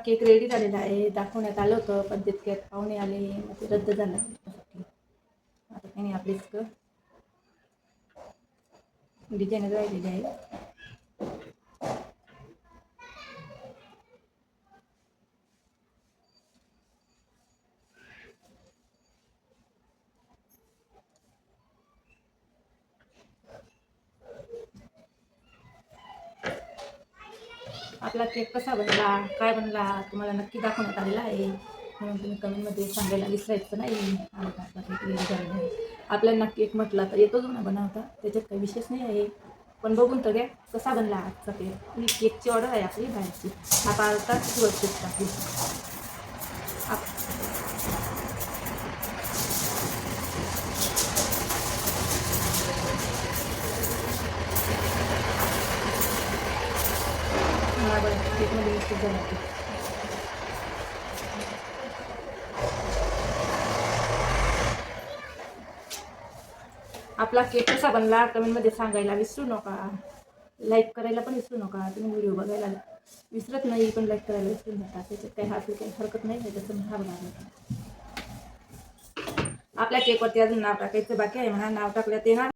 Cake ready झालेला आहे. दाखवण्यात आलं होतं पण तितक्यात पाहुणे आले मग ते रद्द झालं त्यासाठी. आता काही नाही आपलीच डिझाईन राहिलेली आहे. आपला केक कसा बनला? काय बनला? तुम्हाला नक्की दाखवण्यात आलेला आहे. म्हणून तुम्ही कमेंटमध्ये सांगायला विसरायचं नाही. आणि आपला केक रेडी आपल्याला केक म्हटला तर येतो ना बनवता. त्याच्यात काही विशेष नाही आहे. पण बघून तर घ्या कसा बनला आजचा केक ही केकची ऑर्डर आहे आपली बाहेरची. आता आता सुरक्षित टाकली केकमध्ये मिस्टेक झाला आपला केक कसा बनला कमेंटमध्ये सांगायला विसरू नका. लाईक करायला पण विसरू नका. तुम्ही व्हिडिओ बघायला विसरत नाही पण लाईक करायला विसरू नका त्याच्यात काही हात काही हरकत नाही त्याचं तसं हा बघा. आपल्या केकवरती अजून नाव टाकायचं बाकी आहे म्हणा. नाव टाकल्यात येणार.